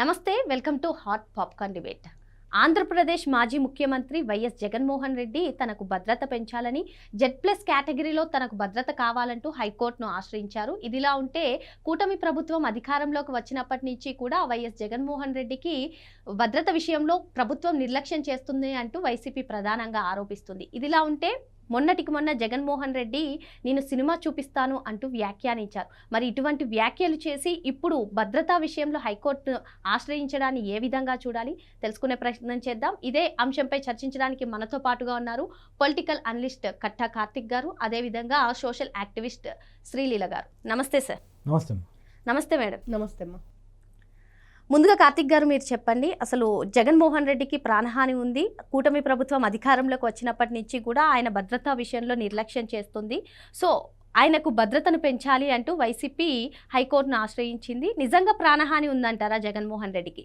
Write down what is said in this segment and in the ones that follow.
నమస్తే welcome to hot popcorn debate. Andhra Pradesh మాజీ ముఖ్యమంత్రి వైఎస్ జగన్మోహన్ రెడ్డి తనకు భద్రత పెంచాలని జెడ్ ప్లస్ కేటగిరీలో తనకు భద్రత కావాలంటూ హైకోర్టును ఆశ్రయించారు. ఇదిలా ఉంటే కూటమి ప్రభుత్వం అధికారంలోకి వచ్చినప్పటి నుంచి కూడా వైఎస్ జగన్మోహన్ రెడ్డికి భద్రత విషయంలో ప్రభుత్వం నిర్లక్ష్యం చేస్తుంది అంటూ వైసీపీ ప్రధానంగా ఆరోపిస్తుంది. ఇదిలా ఉంటే మొన్నటికి మొన్న జగన్మోహన్ రెడ్డి నేను సినిమా చూపిస్తాను అంటూ వ్యాఖ్యానించారు. మరి ఇటువంటి వ్యాఖ్యలు చేసి ఇప్పుడు భద్రతా విషయంలో హైకోర్టు ఆశ్రయించడాన్ని ఏ విధంగా చూడాలి? తెలుసుకునే ప్రయత్నం చేద్దాం. ఇదే అంశంపై చర్చించడానికి మనతో పాటుగా ఉన్నారు పొలిటికల్ అనలిస్ట్ కట్టా కార్తిక్ గారు అదేవిధంగా సోషల్ యాక్టివిస్ట్ శ్రీలీల గారు. నమస్తే సార్. నమస్తే. నమస్తే మేడం. నమస్తే అమ్మా. ముందుగా కార్తిక్ గారు మీరు చెప్పండి అసలు జగన్మోహన్ రెడ్డికి ప్రాణహాని ఉంది. కూటమి ప్రభుత్వం అధికారంలోకి వచ్చినప్పటి నుంచి కూడా ఆయన భద్రతా విషయంలో నిర్లక్ష్యం చేస్తుంది. సో ఆయనకు భద్రతను పెంచాలి అంటూ వైసీపీ హైకోర్టును ఆశ్రయించింది. నిజంగా ప్రాణహాని ఉందంటారా జగన్మోహన్ రెడ్డికి?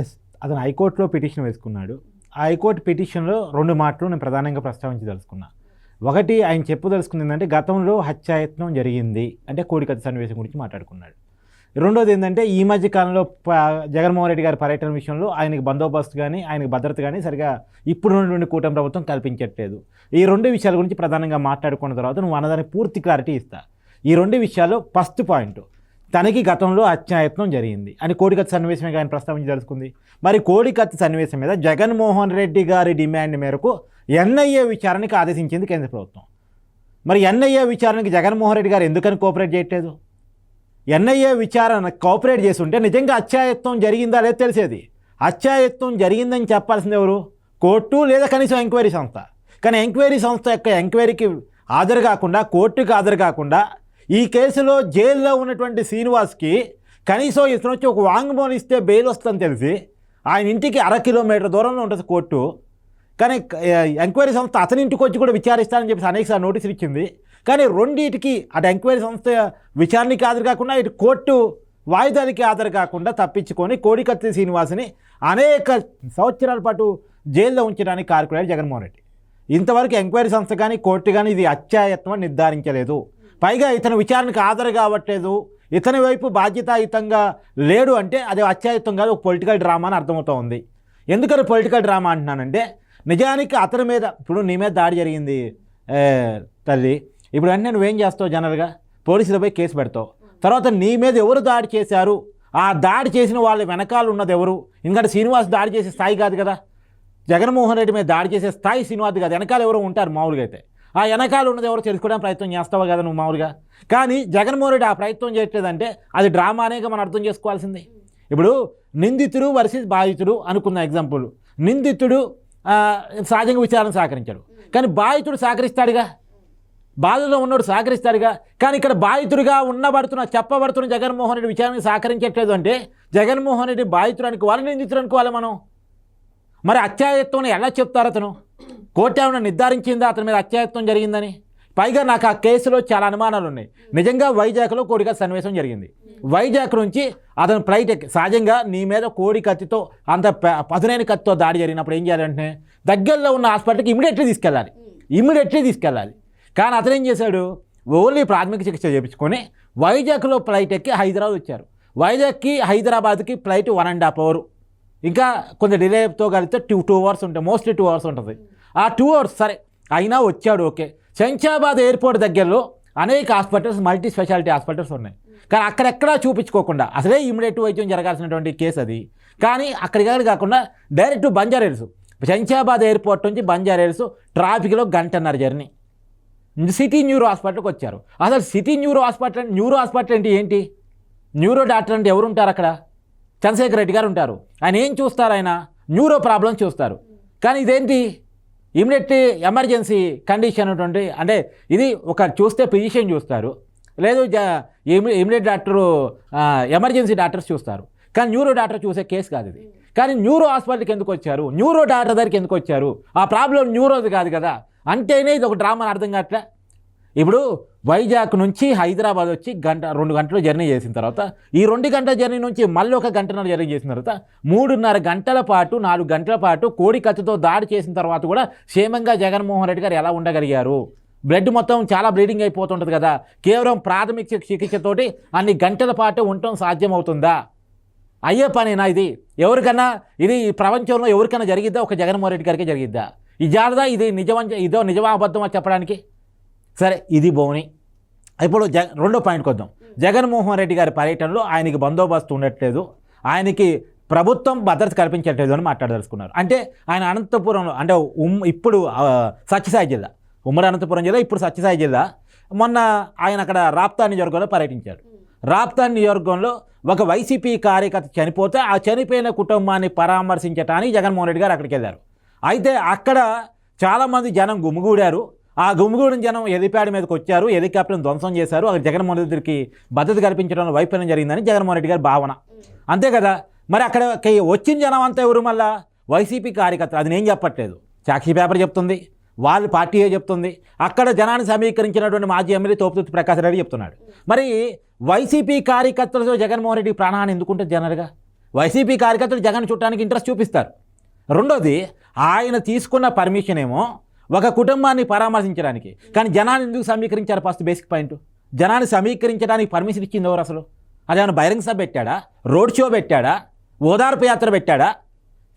ఎస్ అతను హైకోర్టులో పిటిషన్ వేసుకున్నాడు. ఆ హైకోర్టు పిటిషన్లో రెండు మాటలు నేను ప్రధానంగా ప్రస్తావించదలుచుకున్నా. ఒకటి ఆయన చెప్పదలుచుకుంది ఏంటంటే గతంలో హత్యాయత్నం జరిగింది. అంటే కోడికత్తి సన్నివేశం గురించి మాట్లాడుకున్నాడు. రెండోది ఏంటంటే ఈ మధ్య కాలంలో ప- జగన్మోహన్ రెడ్డి గారి పర్యటన విషయంలో ఆయనకి బందోబస్తు కానీ ఆయనకి భద్రత కానీ సరిగా ఇప్పుడు ఉన్నటువంటి కూటమి ప్రభుత్వం కల్పించట్లేదు. ఈ రెండు విషయాల గురించి ప్రధానంగా మాట్లాడుకున్న తర్వాత నువ్వు అన్నదానికి పూర్తి క్లారిటీ ఇస్తా. ఈ రెండు విషయాలు ఫస్ట్ పాయింట్. తనకి గతంలో అత్యాయత్నం జరిగింది. అని కోడికత్తి సన్నివేశమే ఆయన ప్రస్తావించదలుచుకుంది. మరి కోడికత్తి సన్నివేశం మీద జగన్మోహన్ రెడ్డి గారి డిమాండ్ మేరకు ఎన్ఐఏ విచారణకి ఆదేశించింది కేంద్ర ప్రభుత్వం. మరి ఎన్ఐఏ విచారణకి జగన్మోహన్ రెడ్డి గారు ఎందుకని కోఆపరేట్ చేయట్లేదు? ఎన్ఐఏ విచారణ కోఆపరేట్ చేసి ఉంటే నిజంగా అత్యాయత్వం జరిగిందా లేదో తెలిసేది? అత్యాయత్వం జరిగిందని చెప్పాల్సింది ఎవరు? కోర్టు లేదా కనీసం ఎంక్వైరీ సంస్థ? కానీ ఎంక్వైరీ సంస్థ యొక్క ఎంక్వైరీకి హాజరు కాకుండా కోర్టుకి హాజరు కాకుండా ఈ కేసులో జైల్లో ఉన్నటువంటి శ్రీనివాస్కి కనీసం ఇతను వచ్చి ఒక వాంగ్మూలం ఇస్తే బెయిల్ వస్తుందని తెలిసి ఆయన ఇంటికి అర కిలోమీటర్ దూరంలో ఉంటుంది కోర్టు. కానీ ఎంక్వైరీ సంస్థ అతని ఇంటికి వచ్చి కూడా విచారిస్తానని చెప్పి అనేకసార్లు నోటీసులు ఇచ్చింది. కానీ రెండింటికి అటు ఎంక్వైరీ సంస్థ విచారణకి హాజరు కాకుండా ఇటు కోర్టు వాయిదానికి హాజరు కాకుండా తప్పించుకొని కోడికత్తి శ్రీనివాసుని అనేక సంవత్సరాల పాటు జైల్లో ఉంచడానికి కారకుడారు జగన్మోహన్ రెడ్డి. ఇంతవరకు ఎంక్వైరీ సంస్థ కానీ కోర్టు కానీ ఇది అత్యాయత్వం నిర్ధారించలేదు. పైగా ఇతను విచారణకు హాజరు కావట్లేదు. ఇతని వైపు బాధ్యతాయుతంగా లేడు అంటే అది అత్యాయుతం కాదు ఒక పొలిటికల్ డ్రామా అని అర్థమవుతూ ఉంది. ఎందుకని పొలిటికల్ డ్రామా అంటున్నానంటే నిజానికి అతని మీద ఇప్పుడు నీ మీద దాడి జరిగింది తల్లి ఇప్పుడు వెంటనే నువ్వేం చేస్తావు జనరల్గా? పోలీసులపై కేసు పెడతావు. తర్వాత నీ మీద ఎవరు దాడి చేశారు? ఆ దాడి చేసిన వాళ్ళ వెనకాల ఉన్నది ఎవరు? ఎందుకంటే శ్రీనివాస్ దాడి చేసే స్థాయి కాదు కదా. జగన్మోహన్ రెడ్డి మీద దాడి చేసే స్థాయి శ్రీనివాస్ కాదు. వెనకాల ఎవరో ఉంటారు మామూలుగా అయితే. ఆ వెనకాల ఉన్నది ఎవరో తెలుసుకోవడానికి ప్రయత్నం చేస్తావు కదా నువ్వు మామూలుగా? కానీ జగన్మోహన్ రెడ్డి ఆ ప్రయత్నం చేయట్లేదంటే అది డ్రామానేగా మనం అర్థం చేసుకోవాల్సింది. ఇప్పుడు నిందితుడు వర్సెస్ బాధితుడు అనుకున్న ఎగ్జాంపుల్. నిందితుడు సహజంగా విచారణ సహకరించాడు. కానీ బాధితుడు సహకరిస్తాడుగా? బాధలో ఉన్నోడు సహకరిస్తాడుగా. కానీ ఇక్కడ బాధితుడిగా ఉన్నబడుతున్న చెప్పబడుతున్న జగన్మోహన్ రెడ్డి విచారణకు సహకరించట్లేదు అంటే జగన్మోహన్ రెడ్డి బాధితుడు అనుకోవాలి నిందితుడు అనుకోవాలి మనం? మరి అత్యాయత్వం ఎలా చెప్తారు అతను? కోర్టు ఏమైనా నిర్ధారించిందా అతని మీద అత్యాయత్వం జరిగిందని? పైగా నాకు ఆ కేసులో చాలా అనుమానాలు ఉన్నాయి. నిజంగా వైజాగ్లో కోడిగా సన్నివేశం జరిగింది. వైజాగ్ నుంచి అతను ఫ్లైట్ సహజంగా నీ మీద కోడి కత్తితో అంత ప- పదునైన కత్తితో దాడి జరిగినప్పుడు ఏం చేయాలంటే దగ్గరలో ఉన్న హాస్పిటల్కి ఇమీడియట్లీ తీసుకెళ్ళాలి. ఇమీడియట్లీ తీసుకెళ్ళాలి. కానీ అతను ఏం చేశాడు? ఓన్లీ ప్రాథమిక చికిత్స చేయించుకొని వైజాగ్లో ఫ్లైట్ ఎక్కి హైదరాబాద్ వచ్చారు. వైజాగ్కి హైదరాబాద్కి flight one and half hour. ఇంకా కొంచెం డిలేతో కలిపితే టూ టూ అవర్స్ ఉంటాయి మోస్ట్లీ టూ అవర్స్ ఉంటుంది. ఆ టూ అవర్స్ సరే అయినా వచ్చాడు ఓకే. శంషాబాద్ ఎయిర్పోర్ట్ దగ్గరలో అనేక హాస్పిటల్స్ మల్టీ స్పెషాలిటీ హాస్పిటల్స్ ఉన్నాయి. కానీ అక్కడెక్కడా చూపించుకోకుండా అసలే ఇమీడియట్ వైద్యం జరగాల్సినటువంటి కేసు అది. కానీ అక్కడికి కాకుండా డైరెక్ట్ బంజారా శంషాబాద్ ఎయిర్పోర్ట్ నుంచి బంజారా ట్రాఫిక్లో గంటన్నర జర్నీ. సిటీ న్యూరో హాస్పిటల్కి వచ్చారు. అసలు city neuro hospital neuro hospital అంటే ఏంటి? న్యూరో డాక్టర్ అంటే ఎవరు ఉంటారు అక్కడ? చంద్రశేఖర్ రెడ్డి గారు ఉంటారు. ఆయన ఏం చూస్తారు ఆయన? న్యూరో ప్రాబ్లమ్స్ చూస్తారు. కానీ ఇదేంటి? ఇమీడియట్ ఎమర్జెన్సీ కండిషన్ ఉంటుంది అంటే ఇది ఒక చూస్తే ఫిజిషియన్ చూస్తారు. లేదు ఇమీడియట్ డాక్టరు ఎమర్జెన్సీ డాక్టర్స్ చూస్తారు. కానీ న్యూరో డాక్టర్ చూసే కేసు కాదు ఇది. కానీ న్యూరో హాస్పిటల్కి ఎందుకు వచ్చారు? న్యూరో డాక్టర్ దగ్గరికి ఎందుకు వచ్చారు? ఆ ప్రాబ్లం న్యూరోది కాదు కదా. అంటేనే ఇది ఒక డ్రామా అర్థం కావట్లే? ఇప్పుడు వైజాగ్ నుంచి హైదరాబాద్ వచ్చి గంట రెండు గంటలు జర్నీ చేసిన తర్వాత ఈ రెండు గంటల జర్నీ నుంచి మళ్ళీ ఒక గంటన్నర జర్నీ చేసిన తర్వాత మూడున్నర గంటల పాటు నాలుగు గంటల పాటు కోడి కత్తితో దాడి చేసిన తర్వాత కూడా క్షేమంగా జగన్మోహన్ రెడ్డి గారు ఎలా ఉండగలిగారు? బ్లడ్ మొత్తం చాలా బ్లీడింగ్ అయిపోతుంటుంది కదా. కేవలం ప్రాథమిక చికిత్సతోటి అన్ని గంటల పాటు ఉండటం సాధ్యమవుతుందా? అయ్యే పనేనా ఇది? ఎవరికన్నా ఇది ప్రపంచంలో ఎవరికైనా జరిగిద్దా? ఒక జగన్మోహన్ రెడ్డి గారికి జరిగిద్దా? ఈ జారదా ఇది నిజం ఇదో నిజమా అబద్ధమా చెప్పడానికి? సరే ఇది బోని. ఇప్పుడు జ రెండో పాయింట్కి వద్దాం. జగన్మోహన్ రెడ్డి గారి పర్యటనలో ఆయనకి బందోబస్తు ఉండట్లేదు. ఆయనకి ప్రభుత్వం భద్రత కల్పించట్లేదు అని మాట్లాడదలుచుకున్నారు. అంటే ఆయన అనంతపురంలో అంటే ఉమ్ ఇప్పుడు సత్యసాయి జిల్లా. ఉమ్మడి అనంతపురం జిల్లా ఇప్పుడు సత్యసాయి జిల్లా. మొన్న ఆయన అక్కడ రాప్తా నియోజకవర్గంలో పర్యటించారు రాప్తా నియోజకవర్గంలో ఒక వైసీపీ కార్యకర్త చనిపోతే ఆ చనిపోయిన కుటుంబాన్ని పరామర్శించడానికి జగన్మోహన్ రెడ్డి గారు అక్కడికి వెళ్ళారు. అయితే అక్కడ చాలామంది జనం గుమిగూడారు. ఆ గుమిగూడిన జనం ఎలిప్యాడ్ మీదకి వచ్చారు హెలికాప్టర్ని ధ్వంసం చేశారు. అక్కడ జగన్మోహన్ రెడ్డికి భద్రత కల్పించడంలో వైఫల్యం జరిగిందని జగన్మోహన్ రెడ్డి గారి భావన. అంతే కదా? మరి అక్కడ వచ్చిన జనం అంతా ఎవరు మళ్ళా? వైసీపీ కార్యకర్తలు. అది నేను చెప్పట్లేదు. సాక్షి పేపర్ చెప్తుంది. వాళ్ళ పార్టీయే చెప్తుంది. అక్కడ జనాన్ని సమీకరించినటువంటి మాజీ ఎమ్మెల్యే తోపుతుర్తి ప్రకాశ్ రెడ్డి చెప్తున్నాడు. మరి వైసీపీ కార్యకర్తలతో జగన్మోహన్ రెడ్డి ప్రాణాన్ని ఎందుకుంటే జనరల్గా? వైసీపీ కార్యకర్తలు జగన్ చుట్టానికి ఇంట్రెస్ట్ చూపిస్తారు. రెండోది ఆయన తీసుకున్న పర్మిషన్ ఏమో ఒక కుటుంబాన్ని పరామర్శించడానికి. కానీ జనాన్ని ఎందుకు సమీకరించారు ఫస్ట్ బేసిక్ పాయింట్ జనాన్ని సమీకరించడానికి పర్మిషన్ ఇచ్చింది ఎవరు అసలు? అదేమైనా బహిరంగ సభ పెట్టాడా? రోడ్ షో పెట్టాడా? ఓదార్పు యాత్ర పెట్టాడా?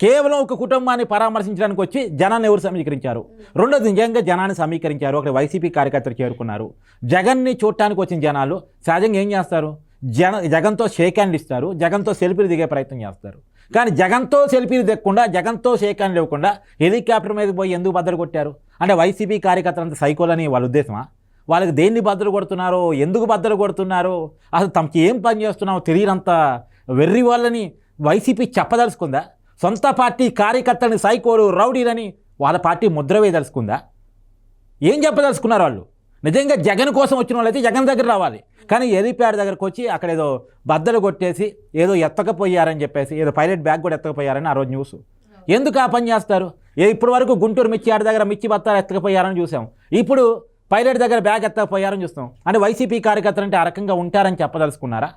కేవలం ఒక కుటుంబాన్ని పరామర్శించడానికి వచ్చి జనాన్ని ఎవరు సమీకరించారు? రెండోది నిజంగా జనాన్ని సమీకరించారు. అక్కడ వైసీపీ కార్యకర్తలు చేరుకున్నారు. జగన్ని చూడటానికి వచ్చిన జనాలు సహజంగా ఏం చేస్తారు? జన జగన్తో షేక్ హ్యాండ్ ఇస్తారు. జగన్తో సెల్ఫీలు దిగే ప్రయత్నం చేస్తారు. కానీ జగన్తో సెల్ఫీలు దిగకుండా జగన్తో షేక్ హ్యాండ్ హెలికాప్టర్ మీద పోయి ఎందుకు బద్దలు కొట్టారు? అంటే వైసీపీ కార్యకర్తలంత సైకోలని వాళ్ళ ఉద్దేశమా? వాళ్ళకి దేన్ని బద్దలు కొడుతున్నారో ఎందుకు బద్దలు కొడుతున్నారో అసలు తమకి ఏం పని చేస్తున్నామో తెలియనంత వెర్రి వాళ్ళని వైసీపీ చెప్పదలుచుకుందా? సొంత పార్టీ కార్యకర్తలని సైకోలు రౌడీలని వాళ్ళ పార్టీ ముద్ర వేయదలుచుకుందా? ఏం చెప్పదలుచుకున్నారు వాళ్ళు? నిజంగా జగన్ కోసం వచ్చిన వాళ్ళైతే జగన్ దగ్గర రావాలి. కానీ ఎలిప్యాడ్ దగ్గరకు వచ్చి అక్కడ ఏదో బద్దలు కొట్టేసి ఏదో ఎత్తకపోయారని చెప్పేసి ఏదో పైలట్ బ్యాగ్ కూడా ఎత్తకపోయారని ఆ రోజు న్యూస్. ఎందుకు ఆ పని చేస్తారు? ఏ ఇప్పటి వరకు గుంటూరు మిర్చి ఆడ దగ్గర మిర్చి బత్తాలు ఎత్తకపోయారని చూసాం. ఇప్పుడు పైలట్ దగ్గర బ్యాగ్ ఎత్తకపోయారని చూస్తాం అంటే వైసీపీ కార్యకర్తలు అంటే ఆ రకంగా ఉంటారని చెప్పదలుచుకున్నారా?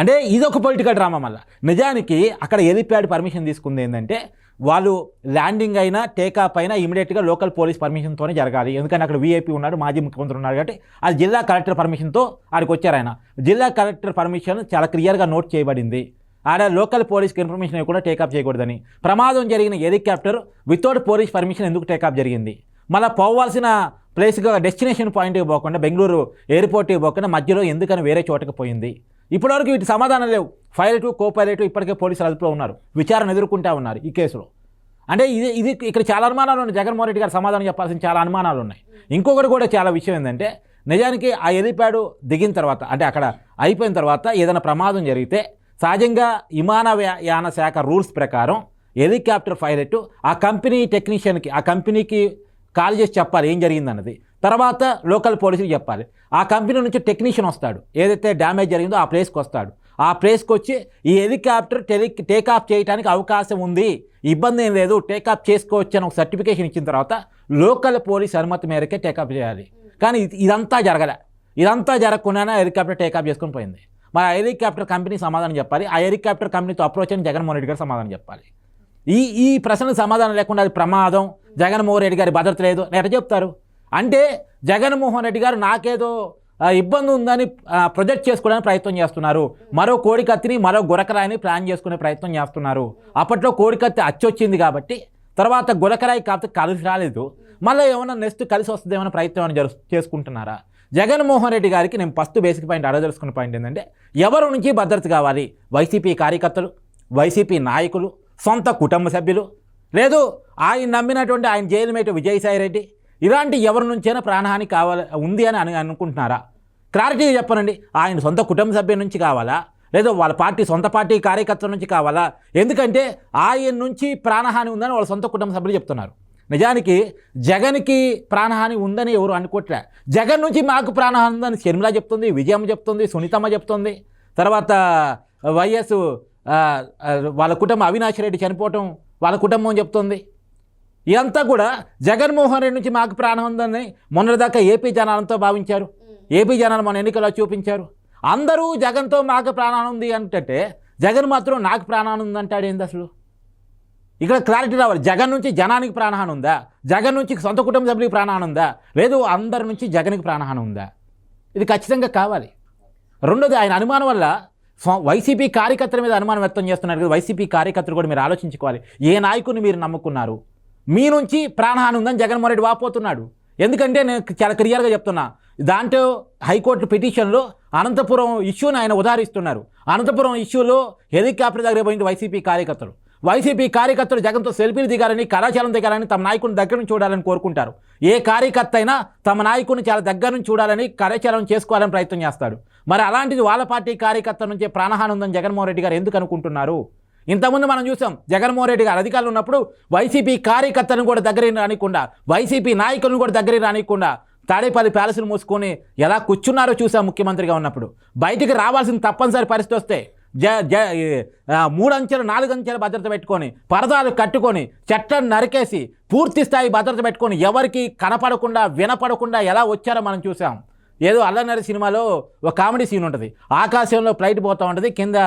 అంటే ఇది ఒక పొలిటికల్ డ్రామా మళ్ళీ. నిజానికి అక్కడ ఎలిప్యాడ్ పర్మిషన్ తీసుకుంది ఏంటంటే వాళ్ళు ల్యాండింగ్ అయినా టేకాప్ అయినా ఇమీడియట్గా లోకల్ పోలీస్ పర్మిషన్తోనే జరగాలి. ఎందుకంటే అక్కడ వీఐపీ ఉన్నాడు మాజీ ముఖ్యమంత్రి ఉన్నాడు కాబట్టి అది జిల్లా కలెక్టర్ పర్మిషన్తో ఆడికి వచ్చారు ఆయన. జిల్లా కలెక్టర్ పర్మిషన్ చాలా క్లియర్గా నోట్ చేయబడింది. ఆడ లోకల్ పోలీస్కి ఇన్ఫర్మేషన్ కూడా టేకాప్ చేయకూడదని. ప్రమాదం జరిగిన హెలికాప్టర్ వితౌట్ పోలీస్ పర్మిషన్ ఎందుకు టేకాప్ జరిగింది? మళ్ళీ పోవాల్సిన ప్లేస్గా డెస్టినేషన్ పాయింట్కి పోకుండా బెంగళూరు ఎయిర్పోర్ట్కి పోకుండా మధ్యలో ఎందుకని వేరే చోటకి పోయింది? ఇప్పటివరకు వీటి సమాధానం లేవు. పైలట్ కో పైలట్ ఇప్పటికే పోలీసులు అదుపులో ఉన్నారు. విచారణ ఎదుర్కొంటా ఉన్నారు ఈ కేసులో. అంటే ఇది ఇది ఇక్కడ చాలా అనుమానాలు ఉన్నాయి. జగన్మోహన్ రెడ్డి గారు సమాధానం చెప్పాల్సిన చాలా అనుమానాలు ఉన్నాయి. ఇంకొకటి కూడా చాలా విషయం ఏంటంటే నిజానికి ఆ హెలిప్యాడ్ దిగిన తర్వాత అంటే అక్కడ అయిపోయిన తర్వాత ఏదైనా ప్రమాదం జరిగితే సహజంగా విమానయాన శాఖ రూల్స్ ప్రకారం హెలికాప్టర్ పైలట్ ఆ కంపెనీ టెక్నీషియన్కి ఆ కంపెనీకి కాల్ చేసి చెప్పాలి ఏం జరిగిందన్నది. తర్వాత లోకల్ పోలీసులు చెప్పాలి. ఆ కంపెనీ నుంచి టెక్నీషియన్ వస్తాడు. ఏదైతే డ్యామేజ్ జరిగిందో ఆ ప్లేస్కి వస్తాడు. ఆ ప్లేస్కి వచ్చి ఈ హెలికాప్టర్ టెలి టేకాఫ్ చేయడానికి అవకాశం ఉంది. ఇబ్బంది ఏం లేదు. టేకాఫ్ చేసుకోవచ్చు అని ఒక సర్టిఫికేషన్ ఇచ్చిన తర్వాత లోకల్ పోలీస్ అనుమతి మేరకే టేకాఫ్ చేయాలి. కానీ ఇదంతా జరగలే. ఇదంతా జరగకుండానే హెలికాప్టర్ టేకాఫ్ చేసుకొని పోయింది. మరి ఆ హెలికాప్టర్ కంపెనీ సమాధానం చెప్పాలి. ఆ హెలికాప్టర్ కంపెనీతో అప్రోచ్ అని జగన్మోహన్ రెడ్డి గారు సమాధానం చెప్పాలి. ఈ ఈ ప్రశ్నకు సమాధానం లేకుండా అది ప్రమాదం. జగన్మోహన్ రెడ్డి గారి భద్రత లేదు. అని ఎట్లా చెప్తారు? అంటే జగన్మోహన్ రెడ్డి గారు నాకేదో ఇబ్బంది ఉందని ప్రొజెక్ట్ చేసుకోవడానికి ప్రయత్నం చేస్తున్నారు. మరో కోడికత్తిని మరో గురకరాయిని ప్లాన్ చేసుకునే ప్రయత్నం చేస్తున్నారు. అప్పట్లో కోడికత్తి అచ్చొచ్చింది కాబట్టి తర్వాత గురకరాయి కాకపోతే కలిసి రాలేదు. మళ్ళీ ఏమైనా నెక్స్ట్ కలిసి వస్తుందేమైనా ప్రయత్నం ఏమైనా జరు చేసుకుంటున్నారా? జగన్మోహన్ రెడ్డి గారికి నేను ఫస్ట్ బేసిక్ పాయింట్ అడగదలుచుకున్న పాయింట్ ఏంటంటే ఎవరి నుంచి భద్రత కావాలి? వైసీపీ కార్యకర్తలు వైసీపీ నాయకులు సొంత కుటుంబ సభ్యులు లేదు ఆయన నమ్మినటువంటి ఆయన జైలు మేట విజయసాయి రెడ్డి ఇలాంటి ఎవరి నుంచైనా ప్రాణహాని కావాలి ఉంది అని అను అనుకుంటున్నారా? క్లారిటీగా చెప్పనండి. ఆయన సొంత కుటుంబ సభ్యుల నుంచి కావాలా? లేదా వాళ్ళ పార్టీ సొంత పార్టీ కార్యకర్తల నుంచి కావాలా? ఎందుకంటే ఆయన నుంచి ప్రాణహాని ఉందని వాళ్ళ సొంత కుటుంబ సభ్యులు చెప్తున్నారు. నిజానికి జగన్కి ప్రాణహాని ఉందని ఎవరు అనుకోవట్లే జగన్ నుంచి మాకు ప్రాణహాని ఉందని షర్మిల చెప్తుంది విజయమ్మ చెప్తుంది సునీతమ్మ చెప్తుంది. తర్వాత వైఎస్ వాళ్ళ కుటుంబం అవినాష్ రెడ్డి చనిపోవటం వాళ్ళ కుటుంబం చెప్తుంది. ఇదంతా కూడా జగన్మోహన్ రెడ్డి నుంచి మాకు ప్రాణం ఉందని మొన్నటిదాకా ఏపీ జనాలంతో భావించారు. ఏపీ జనాలు మన ఎన్నికల్లో చూపించారు. అందరూ జగన్తో మాకు ప్రాణం ఉంది అంటే జగన్ మాత్రం నాకు ప్రాణాన్ని ఉందంటాడు ఏంది అసలు? ఇక్కడ క్లారిటీ రావాలి. జగన్ నుంచి జనానికి ప్రాణహాని ఉందా? జగన్ నుంచి సొంత కుటుంబ సభ్యులకి ప్రాణహాని ఉందా? లేదు అందరి నుంచి జగన్కి ప్రాణహాని ఉందా? ఇది ఖచ్చితంగా కావాలి. రెండోది ఆయన అనుమానం వల్ల వైసీపీ కార్యకర్తల మీద అనుమానం వ్యక్తం చేస్తున్నారు కదా వైసీపీ కార్యకర్తలు కూడా మీరు ఆలోచించుకోవాలి. ఏ నాయకుడిని మీరు నమ్ముకున్నారు? మీ నుంచి ప్రాణహాని ఉందని జగన్మోహన్ రెడ్డి వాపోతున్నాడు. ఎందుకంటే నేను చాలా క్లియర్గా చెప్తున్నా దాంట్లో హైకోర్టు పిటిషన్లో అనంతపురం ఇష్యూని ఆయన ఉదాహరిస్తున్నారు. అనంతపురం ఇష్యూలో హెలికాప్టర్ దగ్గర పోయింది వైసీపీ కార్యకర్తలు. వైసీపీ కార్యకర్తలు జగన్తో సెల్ఫీలు దిగాలని కళాశాలం దిగాలని తమ నాయకుని దగ్గర నుంచి చూడాలని కోరుకుంటారు. ఏ కార్యకర్త అయినా తమ నాయకుని చాలా దగ్గర నుంచి చూడాలని కళాశాలం చేసుకోవాలని ప్రయత్నం చేస్తాడు. మరి అలాంటిది వాళ్ళ పార్టీ కార్యకర్త నుంచే ప్రాణహాని ఉందని జగన్మోహన్ రెడ్డి గారు ఎందుకు అనుకుంటున్నారు? ఇంతకుముందు మనం చూసాం జగన్మోహన్ రెడ్డి గారు అధికారులు ఉన్నప్పుడు వైసీపీ కార్యకర్తలను కూడా దగ్గరికి రానికుండా వైసీపీ నాయకులను కూడా దగ్గరికి రానికుండా తాడేపల్లి ప్యాలెస్లు మూసుకొని ఎలా కూర్చున్నారో చూసాం ముఖ్యమంత్రిగా ఉన్నప్పుడు. బయటికి రావాల్సిన తప్పనిసరి పరిస్థితి వస్తే జ జ మూడంచెలు ఆ, భద్రత పెట్టుకొని పరదాలు కట్టుకొని చెట్లను నరికేసి పూర్తి స్థాయి భద్రత పెట్టుకొని ఎవరికి కనపడకుండా వినపడకుండా ఎలా వచ్చారో మనం చూసాం. ఏదో అల్లనరి సినిమాలో ఒక కామెడీ సీన్ ఉంటుంది. ఆకాశంలో ఫ్లైట్ పోతూ ఉంటుంది కింద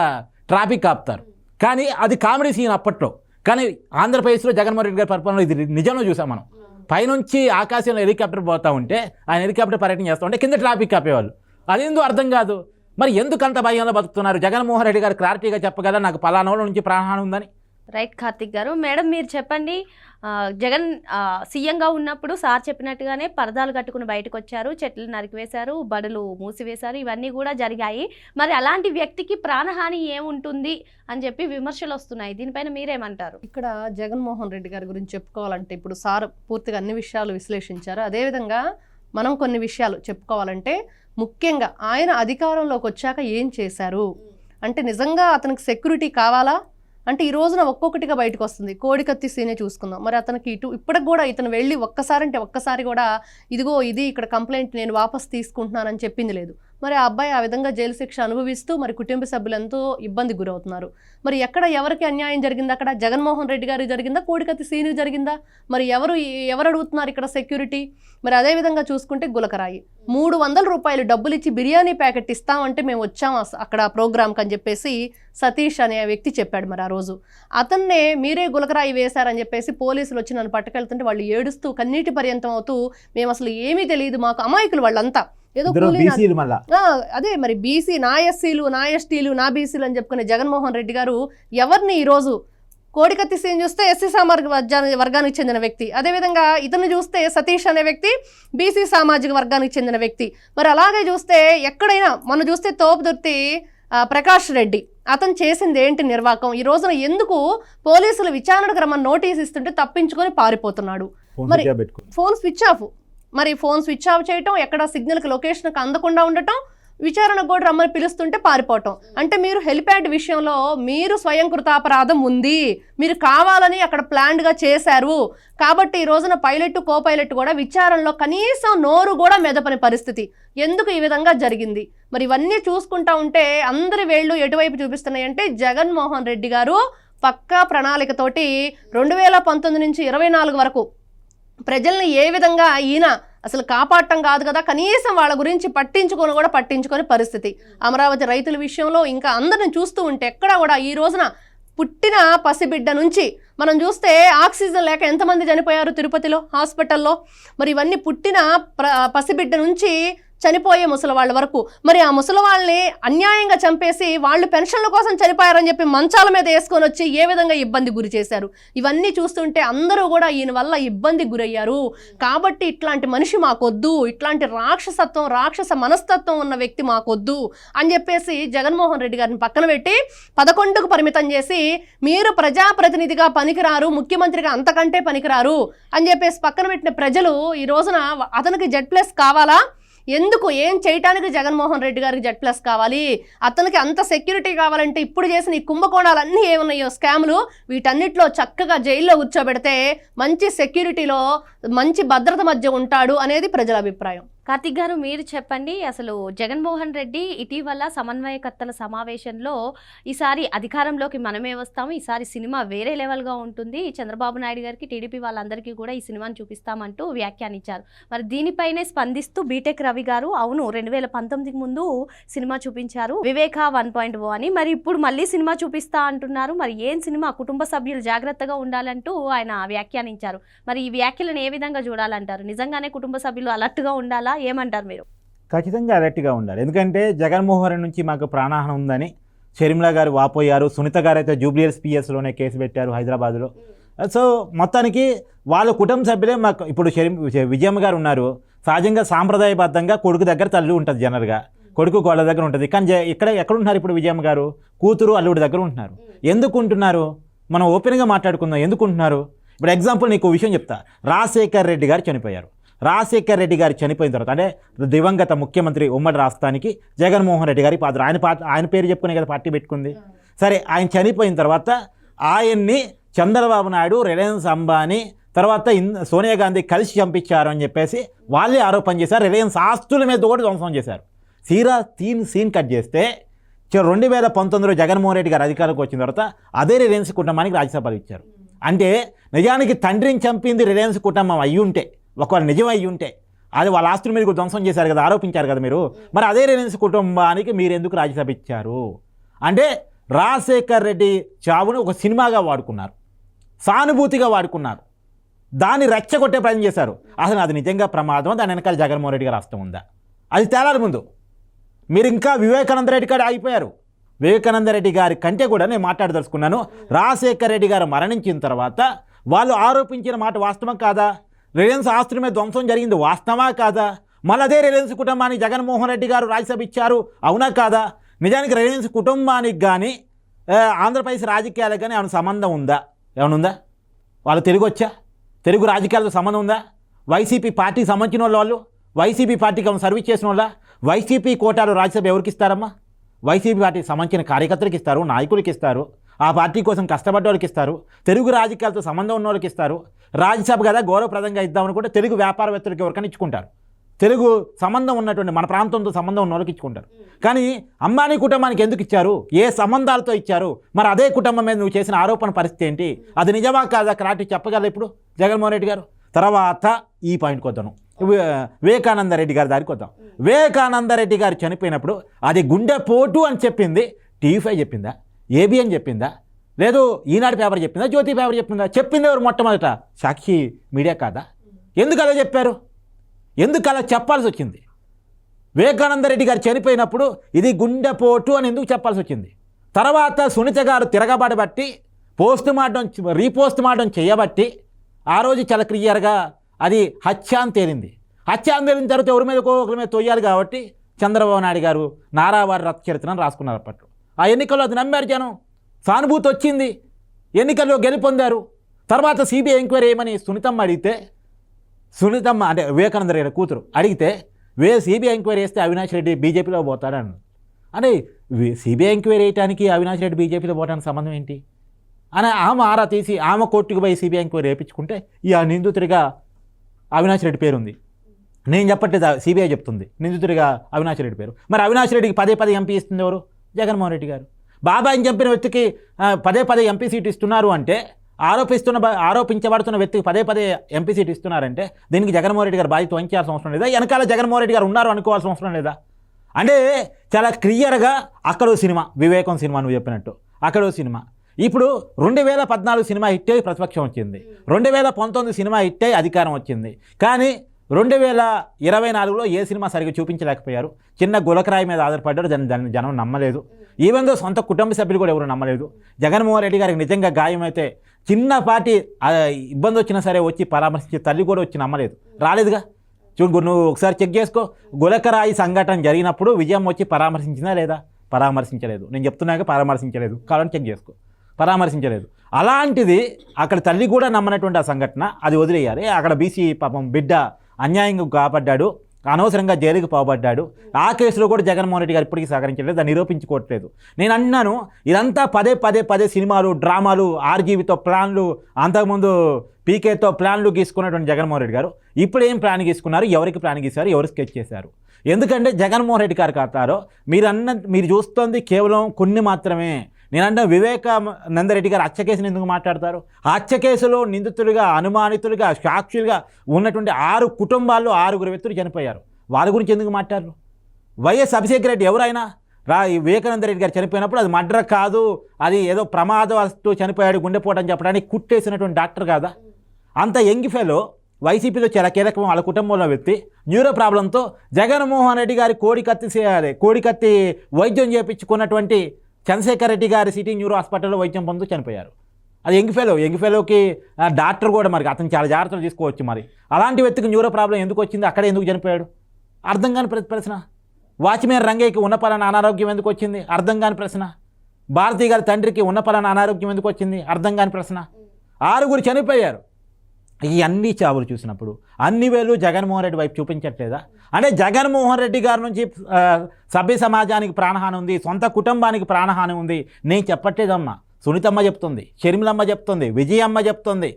ట్రాఫిక్ ఆపుతారు. కానీ అది కామెడీ సీన్ అప్పట్లో. కానీ ఆంధ్రప్రదేశ్లో జగన్మోహన్ రెడ్డి గారి పరిపాలన ఇది నిజంలో చూసాం మనం. పైనుంచి ఆకాశంలో హెలికాప్టర్ పోతూ ఉంటే ఆయన హెలికాప్టర్ పర్యటన చేస్తూ ఉంటే కింద ట్రాఫిక్ ఆపేవాళ్ళు. అదేందో అర్థం కాదు. మరి ఎందుకంత భయంలో బతుకుతున్నారు? జగన్మోహన్ రెడ్డి గారు క్లారిటీగా చెప్పగల నాకు పలానా నుంచి ప్రాణహాని ఉందని. రైట్ కార్తిక్ గారు. మేడం మీరు చెప్పండి జగన్ సీఎంగా ఉన్నప్పుడు సార్ చెప్పినట్టుగానే పరదాలు కట్టుకుని బయటకు వచ్చారు చెట్లు నరికివేశారు బడులు మూసివేశారు ఇవన్నీ కూడా జరిగాయి. మరి అలాంటి వ్యక్తికి ప్రాణహాని ఏముంటుంది అని చెప్పి విమర్శలు వస్తున్నాయి. దీనిపైన మీరేమంటారు? ఇక్కడ జగన్మోహన్ రెడ్డి గారి గురించి చెప్పుకోవాలంటే ఇప్పుడు సార్ పూర్తిగా అన్ని విషయాలు విశ్లేషించారు. అదేవిధంగా మనం కొన్ని విషయాలు చెప్పుకోవాలంటే ముఖ్యంగా ఆయన అధికారంలోకి వచ్చాక ఏం చేశారు? అంటే నిజంగా అతనికి సెక్యూరిటీ కావాలా? అంటే ఈ రోజున ఒక్కొక్కటిగా బయటకు వస్తుంది. కోడికత్తి సీనే చూసుకుందాం. మరి అతనికి ఇటు ఇప్పటికి కూడా ఇతను వెళ్ళి ఒక్కసారి అంటే ఒక్కసారి కూడా ఇదిగో ఇది ఇక్కడ కంప్లైంట్ నేను వాపస్ తీసుకుంటున్నానని చెప్పింది లేదు. మరి ఆ అబ్బాయి ఆ విధంగా జైలు శిక్ష అనుభవిస్తూ మరి కుటుంబ సభ్యులు ఎంతో ఇబ్బంది గురవుతున్నారు. మరి ఎక్కడ ఎవరికి అన్యాయం జరిగిందా? అక్కడ జగన్మోహన్ రెడ్డి గారు జరిగిందా? కోడికత్తి సీనికి జరిగిందా? మరి ఎవరు ఎవరు అడుగుతున్నారు ఇక్కడ సెక్యూరిటీ? మరి అదే విధంగా చూసుకుంటే గులకరాయి. మూడు వందల రూపాయలు డబ్బులు ఇచ్చి బిర్యానీ ప్యాకెట్ ఇస్తామంటే మేము వచ్చాం అస- అక్కడ ప్రోగ్రామ్కి అని చెప్పేసి సతీష్ అనే వ్యక్తి చెప్పాడు మరి ఆ రోజు. అతన్నే మీరే గులకరాయి వేశారని చెప్పేసి పోలీసులు వచ్చి నన్ను పట్టుకెళ్తుంటే వాళ్ళు ఏడుస్తూ కన్నీటి పర్యంతం అవుతూ మేము అసలు ఏమీ తెలియదు మాకు అమాయకులు వాళ్ళంతా. ఏదో బీసీలు మళ్ళా. అదే మరి బీసీ నా ఎస్సీలు నా ఎస్టీలు నా బీసీలు అని చెప్పుకునే జగన్మోహన్ రెడ్డి గారు ఎవరిని ఈరోజు కోడికత్తి సీన్ చూస్తే ఎస్సీ సామాజిక వర్గానికి వర్గానికి చెందిన వ్యక్తి. అదేవిధంగా ఇతను చూస్తే సతీష్ అనే వ్యక్తి బీసీ సామాజిక వర్గానికి చెందిన వ్యక్తి. మరి అలాగే చూస్తే ఎక్కడైనా మనం చూస్తే తోపుదుర్తి ప్రకాష్ రెడ్డి. అతను చేసింది ఏంటి నిర్వాకం? ఈ రోజున ఎందుకు పోలీసులు విచారణకు రమ్మని నోటీస్ ఇస్తుంటే తప్పించుకొని పారిపోతున్నాడు? మరి- ఫోన్ స్విచ్ ఆఫ్. మరి ఫోన్ స్విచ్ ఆఫ్ చేయటం ఎక్కడ సిగ్నల్కి లొకేషన్కి అందకుండా ఉండటం విచారణ కూడా రమ్మని పిలుస్తుంటే పారిపోవటం. అంటే మీరు హెలిప్యాడ్ విషయంలో మీరు స్వయం కృతాపరాధం ఉంది. మీరు కావాలని అక్కడ ప్లాన్డ్గా చేశారు. కాబట్టి ఈ రోజున పైలట్ కో పైలట్ కూడా విచారణలో కనీసం నోరు కూడా మెదపని పరిస్థితి. ఎందుకు ఈ విధంగా జరిగింది? మరి ఇవన్నీ చూసుకుంటా ఉంటే అందరి వేళ్ళు ఎటువైపు చూపిస్తున్నాయంటే జగన్మోహన్ రెడ్డి గారు పక్కా ప్రణాళికతోటి రెండు వేల పంతొమ్మిది నుంచి ఇరవై నాలుగు వరకు ప్రజల్ని ఏ విధంగా ఈయన అసలు కాపాడటం కాదు కదా కనీసం వాళ్ళ గురించి పట్టించుకొని కూడా పట్టించుకొని పరిస్థితి. అమరావతి రైతుల విషయంలో ఇంకా అందరిని చూస్తూ ఉంటే ఎక్కడా కూడా ఈ రోజున పుట్టిన పసిబిడ్డ నుంచి మనం చూస్తే ఆక్సిజన్ లేక ఎంతమంది చనిపోయారు తిరుపతిలో హాస్పిటల్లో? మరి ఇవన్నీ పుట్టిన ప్ర పసిబిడ్డ నుంచి చనిపోయే ముసలి వాళ్ళ వరకు. మరి ఆ ముసలి వాళ్ళని అన్యాయంగా చంపేసి వాళ్ళు పెన్షన్ల కోసం చనిపోయారని చెప్పి మంచాల మీద వేసుకొని వచ్చి ఏ విధంగా ఇబ్బంది గురి చేశారు? ఇవన్నీ చూస్తుంటే అందరూ కూడా ఈయన వల్ల ఇబ్బంది గురయ్యారు. కాబట్టి ఇట్లాంటి మనిషి మాకొద్దు ఇట్లాంటి రాక్షసత్వం రాక్షస మనస్తత్వం ఉన్న వ్యక్తి మాకొద్దు అని చెప్పేసి జగన్మోహన్ రెడ్డి గారిని పక్కన పెట్టి పదకొండుకు పరిమితం చేసి మీరు ప్రజాప్రతినిధిగా పనికిరారు ముఖ్యమంత్రిగా అంతకంటే పనికిరారు అని చెప్పేసి పక్కన పెట్టిన ప్రజలు ఈ రోజున అతనికి జెడ్ ప్లస్ కావాలా? ఎందుకు? ఏం చేయటానికి జగన్మోహన్ రెడ్డి గారికి జెడ్ ప్లస్ కావాలి? అతనికి అంత సెక్యూరిటీ కావాలంటే ఇప్పుడు చేసిన ఈ కుంభకోణాలన్నీ ఏమున్నాయో స్కాములు వీటన్నిటిలో చక్కగా జైల్లో కూర్చోబెడితే మంచి సెక్యూరిటీలో మంచి భద్రత మధ్య ఉంటాడు అనేది ప్రజల అభిప్రాయం. కార్తిక్ గారు మీరు చెప్పండి అసలు జగన్మోహన్ రెడ్డి ఇటీవల సమన్వయకర్తల సమావేశంలో ఈసారి అధికారంలోకి మనమే వస్తాము ఈసారి సినిమా వేరే లెవెల్గా ఉంటుంది. చంద్రబాబు నాయుడు గారికి టీడీపీ వాళ్ళందరికీ కూడా ఈ సినిమాని చూపిస్తామంటూ వ్యాఖ్యానించారు. మరి దీనిపైనే స్పందిస్తూ బీటెక్ రవి గారు అవును రెండు వేల పంతొమ్మిదికి ముందు సినిమా చూపించారు వివేక వన్ పాయింట్ ఓ అని. మరి ఇప్పుడు మళ్ళీ సినిమా చూపిస్తా అంటున్నారు మరి ఏం సినిమా కుటుంబ సభ్యులు జాగ్రత్తగా ఉండాలంటూ ఆయన వ్యాఖ్యానించారు. మరి ఈ వ్యాఖ్యలను ఏ విధంగా చూడాలంటారు? నిజంగానే కుటుంబ సభ్యులు అలర్ట్గా ఉండాలా? ఏమంటారు మీరు? ఖచ్చితంగా అలర్ట్గా ఉండాలి. ఎందుకంటే జగన్మోహన్ రెడ్డి నుంచి మాకు ప్రాణహాని ఉందని షర్మిలా గారు వాపోయారు. సునీత గారు అయితే జూబ్లియర్స్ పిఎస్లోనే కేసు పెట్టారు హైదరాబాద్లో. సో మొత్తానికి వాళ్ళ కుటుంబ సభ్యులే మాకు ఇప్పుడు షర్మి విజయమ్మ గారు ఉన్నారు. సహజంగా సాంప్రదాయబద్ధంగా కొడుకు దగ్గర తల్లి ఉంటుంది జనరల్గా. కొడుకు గోళ్ళ దగ్గర ఉంటుంది. కానీ ఇక్కడ ఎక్కడ ఉంటున్నారు ఇప్పుడు విజయమ్మ గారు? కూతురు అల్లుడి దగ్గర ఉంటున్నారు. ఎందుకు ఉంటున్నారు? మనం ఓపెన్గా మాట్లాడుకుందాం. ఎందుకు ఉంటున్నారు? ఇప్పుడు ఎగ్జాంపుల్ నీకు విషయం చెప్తా. రాజశేఖర్ రెడ్డి గారు చనిపోయారు. రాజశేఖర్ రెడ్డి గారు చనిపోయిన తర్వాత అంటే దివంగత ముఖ్యమంత్రి ఉమ్మడి రాష్ట్రానికి జగన్మోహన్ రెడ్డి గారి పాత్ర ఆయన పాత్ర ఆయన పేరు చెప్పుకునే కదా పార్టీ పెట్టుకుంది. సరే ఆయన చనిపోయిన తర్వాత ఆయన్ని చంద్రబాబు నాయుడు రిలయన్స్ అంబానీ తర్వాత ఇన్ సోనియా గాంధీ కలిసి చంపించారు అని చెప్పేసి వాళ్ళే ఆరోపణ చేశారు. రిలయన్స్ ఆస్తుల మీద కూడా ధ్వంసం చేశారు. సీరా సీన్ సీన్ కట్ చేస్తే చ- రెండు వేల పంతొమ్మిదిలో జగన్మోహన్ రెడ్డి గారు అధికారంలోకి వచ్చిన తర్వాత అదే రిలయన్స్ కుటుంబానికి రాజ్యసభ ఇచ్చారు. అంటే నిజానికి తండ్రిని చంపింది రిలయన్స్ కుటుంబం అయ్యి ఉంటే ఒకవేళ నిజం అయ్యి ఉంటే అది వాళ్ళ ఆస్తుల మీద ధ్వంసం చేశారు కదా ఆరోపించారు కదా మీరు. మరి అదే రిలయన్స్ కుటుంబానికి మీరు ఎందుకు రాజ్యసభ ఇచ్చారు? అంటే రాజశేఖర్ రెడ్డి చావును ఒక సినిమాగా వాడుకున్నారు. సానుభూతిగా వాడుకున్నారు. దాన్ని రెచ్చగొట్టే ప్రయత్నం చేశారు. అసలు అది నిజంగా ప్రమాదం దాని వెనకాల జగన్మోహన్ రెడ్డి గారు రాష్ట్రం ఉందా? అది తేలాలి ముందు. మీరు ఇంకా వివేకానంద రెడ్డి గారు అయిపోయారు వివేకానంద రెడ్డి గారి కంటే కూడా నేను మాట్లాడదలుచుకున్నాను. రాజశేఖర్ రెడ్డి గారు మరణించిన తర్వాత వాళ్ళు ఆరోపించిన మాట వాస్తవం కాదా? రిలయన్స్ ఆస్తుల మీద ధ్వంసం జరిగింది. వాస్తవా కాదా? మళ్ళీ అదే రిలయన్స్ కుటుంబానికి జగన్మోహన్ రెడ్డి గారు రాజ్యసభ ఇచ్చారు. అవునా కాదా? నిజానికి రిలయన్స్ కుటుంబానికి కానీ ఆంధ్రప్రదేశ్ రాజకీయాలకు కానీ ఏమైనా సంబంధం ఉందా? ఏమైనా ఉందా? వాళ్ళు తెలుగు వచ్చా? తెలుగు రాజకీయాలతో సంబంధం ఉందా? వైసీపీ పార్టీకి సంబంధించిన వాళ్ళు వాళ్ళు? వైసీపీ పార్టీకి ఏమైనా సర్వీస్ చేసిన వాళ్ళ? వైసీపీ కోటాలు రాజ్యసభ ఎవరికి ఇస్తారమ్మా? వైసీపీ పార్టీకి సంబంధించిన కార్యకర్తలకు ఇస్తారు నాయకులకి ఇస్తారు. ఆ పార్టీ కోసం కష్టపడ్డోళ్ళకి ఇస్తారు తెలుగు రాజకీయాలతో సంబంధం ఉన్న వాళ్ళకి ఇస్తారు. రాజ్యసభ కదా గౌరవప్రదంగా ఇద్దామని కూడా తెలుగు వ్యాపారవేత్తలకు ఎవరికైనా ఇచ్చుకుంటారు. తెలుగు సంబంధం ఉన్నటువంటి మన ప్రాంతంతో సంబంధం ఉన్న వాళ్ళకి ఇచ్చుకుంటారు. కానీ అంబానీ కుటుంబానికి ఎందుకు ఇచ్చారు? ఏ సంబంధాలతో ఇచ్చారు? మరి అదే కుటుంబం మీద నువ్వు చేసిన ఆరోపణ పరిస్థితి ఏంటి? అది నిజమా కాదా? క్లారిటీ చెప్పగలరు ఇప్పుడు? జగన్మోహన్ రెడ్డి గారు? తర్వాత ఈ పాయింట్కి వద్దాను వివేకానందరెడ్డి వివేకానంద రెడ్డి గారి దారికి వద్దాం. వివేకానంద రెడ్డి గారు చనిపోయినప్పుడు అది గుండెపోటు అని చెప్పింది. టీవీ ఫైవ్ చెప్పిందా? ఏబిఎన్ చెప్పిందా? లేదు ఈనాడు పేపర్ చెప్పిందా? జ్యోతి పేపర్ చెప్పిందా? చెప్పింది ఎవరు మొట్టమొదట? సాక్షి మీడియా కాదా? ఎందుకు అలా చెప్పారు? ఎందుకు అలా చెప్పాల్సి వచ్చింది? వివేకానంద రెడ్డి గారు చనిపోయినప్పుడు ఇది గుండెపోటు అని ఎందుకు చెప్పాల్సి వచ్చింది? తర్వాత సునీత గారు తిరగబడబట్టి పోస్ట్ మార్టం రీపోస్ట్ మార్టం చేయబట్టి ఆ రోజు చాలా క్లియర్గా అది హత్య అని తేలింది. హత్య అని తేలిన తర్వాత ఎవరి మీద ఒకరి మీద తొయ్యాలి కాబట్టి చంద్రబాబు నాయుడు గారు నారావారి రథ చరిత్రను రాసుకున్నారు అప్పట్లో. ఆ ఎన్నికల్లో అది నమ్మారు జనం. సానుభూతి వచ్చింది. ఎన్నికల్లో గెలుపొందారు. తర్వాత సిబిఐ ఎంక్వైరీ ఏమని సునీతమ్మ అడిగితే సునీతమ్మ అంటే వివేకానంద రెడ్డి కూతురు అడిగితే వే సిబిఐ ఎంక్వైరీ చేస్తే అవినాష్ రెడ్డి బీజేపీలో పోతాడని. అంటే సిబిఐ ఎంక్వైరీ వేయటానికి అవినాష్ రెడ్డి బీజేపీలో పోవడానికి సంబంధం ఏంటి? అని ఆమె ఆరా తీసి ఆమె కోర్టుకు పోయి సిబిఐ ఎంక్వైరీ వేయించుకుంటే ఈ ఆ నిందితుడిగా అవినాష్ రెడ్డి పేరుంది. నేను చెప్పట్లేదు సిబిఐ చెప్తుంది. నిందితుడిగా అవినాష్ రెడ్డి పేరు. మరి అవినాష్ రెడ్డికి పదే పదే ఎంపీ ఇస్తుంది ఎవరు? జగన్మోహన్ రెడ్డి గారు. బాబాయిని చంపిన వ్యక్తికి పదే పదే ఎంపీ సీట్ ఇస్తున్నారు అంటే ఆరోపిస్తున్న ఆరోపించబడుతున్న వ్యక్తికి పదే పదే ఎంపీ సీట్ ఇస్తున్నారంటే దీనికి జగన్మోహన్ రెడ్డి గారు బాధ్యత వహించాల్సిన అవసరం లేదా? వెనకాల జగన్మోహన్ రెడ్డి గారు ఉన్నారు అనుకోవాల్సిన అవసరం లేదా? అంటే చాలా క్లియర్గా అక్కడో సినిమా వివేకం సినిమా నువ్వు చెప్పినట్టు. అక్కడో సినిమా. ఇప్పుడు రెండు వేల పద్నాలుగు సినిమా హిట్ అయ్యి ప్రతిపక్షం వచ్చింది. రెండు వేల పంతొమ్మిది సినిమా హిట్ అయ్యి అధికారం వచ్చింది. కానీ రెండు వేల ఇరవై నాలుగులో ఏ సినిమా సరిగ్గా చూపించలేకపోయారు. చిన్న గులకరాయి మీద ఆధారపడ్డారు. దాన్ని దాన్ని జనం నమ్మలేదు. ఈవెన్ దో సొంత కుటుంబ సభ్యులు కూడా ఎవరు నమ్మలేదు. జగన్మోహన్ రెడ్డి గారికి నిజంగా గాయమైతే చిన్నపాటి ఇబ్బంది వచ్చినా సరే వచ్చి పరామర్శించే తల్లి కూడా వచ్చి నమ్మలేదు. రాలేదుగా? చూడు నువ్వు ఒకసారి చెక్ చేసుకో. గులకరాయి సంఘటన జరిగినప్పుడు విజయం వచ్చి పరామర్శించిందా లేదా? పరామర్శించలేదు. నేను చెప్తున్నాక పరామర్శించలేదు. కావాలని చెక్ చేసుకో. పరామర్శించలేదు. అలాంటిది అక్కడ తల్లి కూడా నమ్మనటువంటి ఆ సంఘటన అది వదిలేయాలి. అక్కడ బీసీ పాపం బిడ్డ అన్యాయంగా కాపాడ్డాడు అనవసరంగా జైలుకి పోబడ్డాడు. ఆ కేసులో కూడా జగన్మోహన్ రెడ్డి గారు ఇప్పటికీ సహకరించలేదు దాన్ని నిరూపించుకోవట్లేదు. నేను అన్నాను ఇదంతా పదే పదే పదే సినిమాలు డ్రామాలు ఆర్జీవితో ప్లాన్లు అంతకుముందు పీకేతో ప్లాన్లు గీసుకున్నటువంటి జగన్మోహన్ రెడ్డి గారు ఇప్పుడు ఏం ప్లాన్ గీసుకున్నారు ఎవరికి ప్లాన్ గీశారు ఎవరు స్కెచ్ చేశారు? ఎందుకంటే జగన్మోహన్ రెడ్డి గారు కాతారో మీరు అన్న మీరు చూస్తుంది కేవలం కొన్ని మాత్రమే. నేనంటే వివేకానందరెడ్డి గారు హత్య కేసుని ఎందుకు మాట్లాడతారు? ఆ హత్య కేసులో నిందితులుగా అనుమానితులుగా సాక్షులుగా ఉన్నటువంటి ఆరు కుటుంబాల్లో ఆరుగురు వ్యక్తులు చనిపోయారు. వాళ్ళ గురించి ఎందుకు మాట్లాడరు? వైఎస్ అభిషేక్ రెడ్డి ఎవరైనా? రా వివేకానంద రెడ్డి గారు చనిపోయినప్పుడు అది మర్డర్ కాదు అది ఏదో ప్రమాదవస్తు చనిపోయాడు గుండెపోటని అని చెప్పడానికి కుట్టేసినటువంటి డాక్టర్ కాదా? అంత యంగ్ ఫెలో వైసీపీలో చాలా కీలకం వాళ్ళ కుటుంబంలో వ్యక్తి. న్యూరో ప్రాబ్లంతో జగన్మోహన్ రెడ్డి గారి కోడికత్తి చేయాలి కోడికత్తి వైద్యం చేయించుకున్నటువంటి చంద్రశేఖర్ రెడ్డి గారి సిటీ న్యూరో హాస్పిటల్లో వైద్యం పొందుతూ చనిపోయారు. అది యంగ్ ఫెలో యంగ్ ఫెలోకి డాక్టర్ కూడా మరి అతను చాలా జాగ్రత్తలు తీసుకోవచ్చు మరి. అలాంటి వ్యక్తికి న్యూరో ప్రాబ్లం ఎందుకు వచ్చింది? అక్కడ ఎందుకు చనిపోయాడు? అర్థం కాని ప్రతి ప్రశ్న. వాచ్మెన్ రంగయ్యకి ఉన్న పలానా అనారోగ్యం ఎందుకు వచ్చింది? అర్థం కాని ప్రశ్న. భారతీ గారి తండ్రికి ఉన్న పలానా అనారోగ్యం ఎందుకు వచ్చింది? అర్థం కాని ప్రశ్న. ఆరుగురు చనిపోయారు. ఈ అన్ని చావులు చూసినప్పుడు అన్ని వేలు జగన్మోహన్ రెడ్డి వైపు చూపించట్లేదా? అంటే జగన్మోహన్ రెడ్డి గారి నుంచి సభ్య సమాజానికి ప్రాణహాని ఉంది సొంత కుటుంబానికి ప్రాణహాని ఉంది. నేను చెప్పట్లేదమ్మా. సునీతమ్మ చెప్తుంది షర్మిలమ్మ చెప్తుంది విజయమ్మ చెప్తుంది.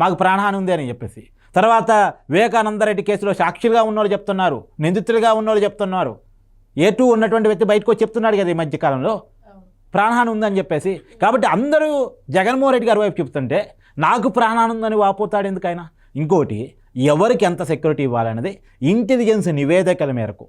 మాకు ప్రాణహాని ఉంది అని చెప్పేసి. తర్వాత వివేకానందరెడ్డి కేసులో సాక్షులుగా ఉన్నోళ్ళు చెప్తున్నారు నిందితులుగా ఉన్నోళ్ళు చెప్తున్నారు. ఏ టూ ఉన్నటువంటి వ్యక్తి బయటకు వచ్చి చెప్తున్నాడు కదా ఈ మధ్యకాలంలో? ప్రాణహాని ఉందని చెప్పేసి. కాబట్టి అందరూ జగన్మోహన్ రెడ్డి గారి వైపు చెప్తుంటే నాకు ప్రాణహాని ఉందని వాపోతాడు ఎందుకైనా ఇంకోటి ఎవరికి ఎంత సెక్యూరిటీ ఇవ్వాలనేది ఇంటెలిజెన్స్ నివేదికల మేరకు.